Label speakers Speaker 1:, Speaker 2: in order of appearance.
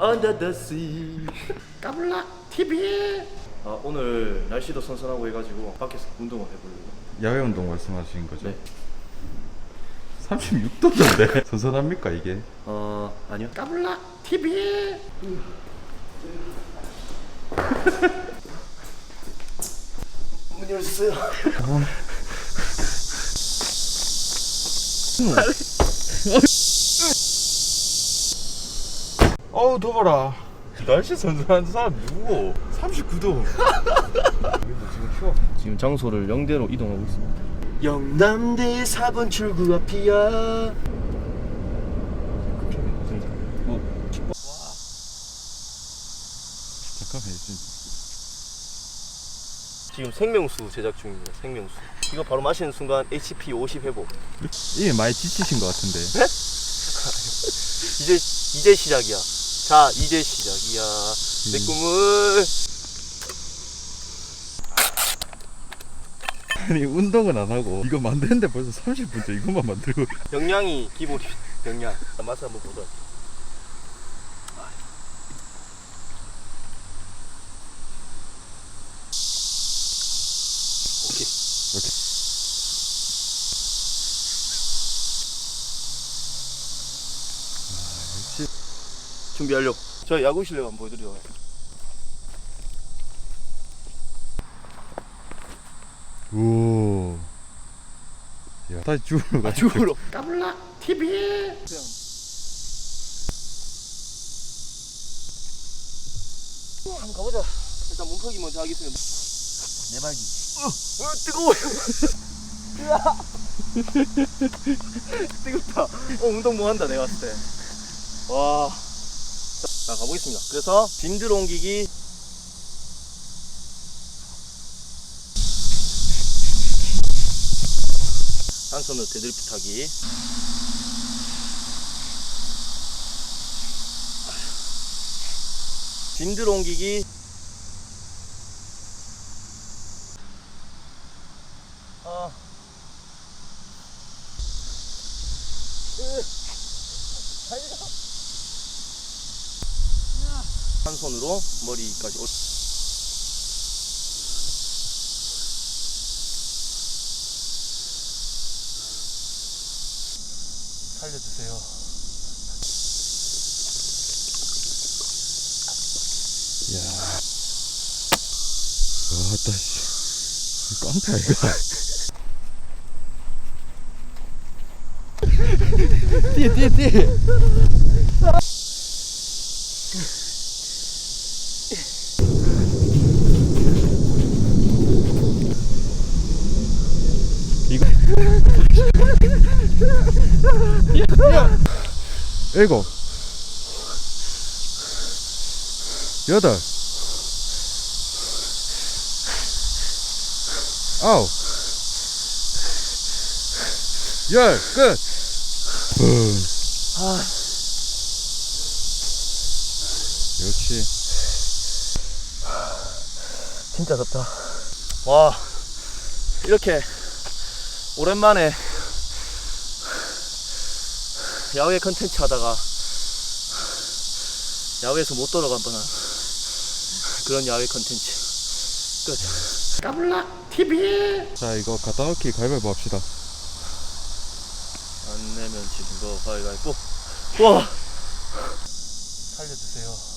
Speaker 1: Under the sea. 까불락 TV 아 오늘 날씨도 선선하고 해가지고 밖에서 운동을 해보려고.
Speaker 2: 야외 운동 말씀하시는 거죠?
Speaker 1: 네.
Speaker 2: 36도던데? 선선합니까 이게?
Speaker 1: 어 아니요. 까불락 TV 문 열어주세요
Speaker 2: 어우 더워라. 날씨 선선한 사람 누구? 39도 지금 추워
Speaker 1: 지금 장소를 영대로 이동하고 있습니다. 영남대 4번 출구 앞이야. 뭐
Speaker 2: 잠깐만 있지
Speaker 1: 지금 생명수 제작 중입니다. 생명수. 이거 바로 마시는 순간 HP 50 회복.
Speaker 2: 이게 많이 지치신 것 같은데.
Speaker 1: 이제 이제 시작이야. 자 이제 시작이야. 내 꿈을.
Speaker 2: 아니 운동은 안 하고 이거 만드는데 벌써 30분째 이것만 만들고.
Speaker 1: 영양이 기본이 영양. 맛을 한번 오케 이
Speaker 2: 오케이.
Speaker 1: 준비 완료 저 야구 실력 한번 보여드려
Speaker 2: 오 야, 다시 죽으러 가
Speaker 1: 죽으러. 까불락 TV 한번 가보자. 일단 몸풀기 먼저 하겠습니다 내 발기 어, 어 뜨거워요 뜨겁다 어 운동 뭐 한다 내가 봤을 때 와 자 가보겠습니다. 그래서 빈들 옮기기 한 손으로 되들피 타기 빈들 옮기기 아. 으. 달려. 한 손으로 머리까지 올- 살려주세요.
Speaker 2: 야. 아따 씨. 깡패 이거 뛰어 뛰어 이거. 일곱. 여덟. 아홉. 열. 끝.
Speaker 1: 아,
Speaker 2: 역시
Speaker 1: 진짜 덥다. 와, 이렇게 오랜만에 야외 컨텐츠 하다가 야외에서 못 돌아간 뻔한 그런 야외 컨텐츠. 끝. 까불락 TV.
Speaker 2: 자 이거 갖다 놓기 가위바위보 합시다
Speaker 1: 안 내면 지는 거 가위가위보. 와. 살려주세요.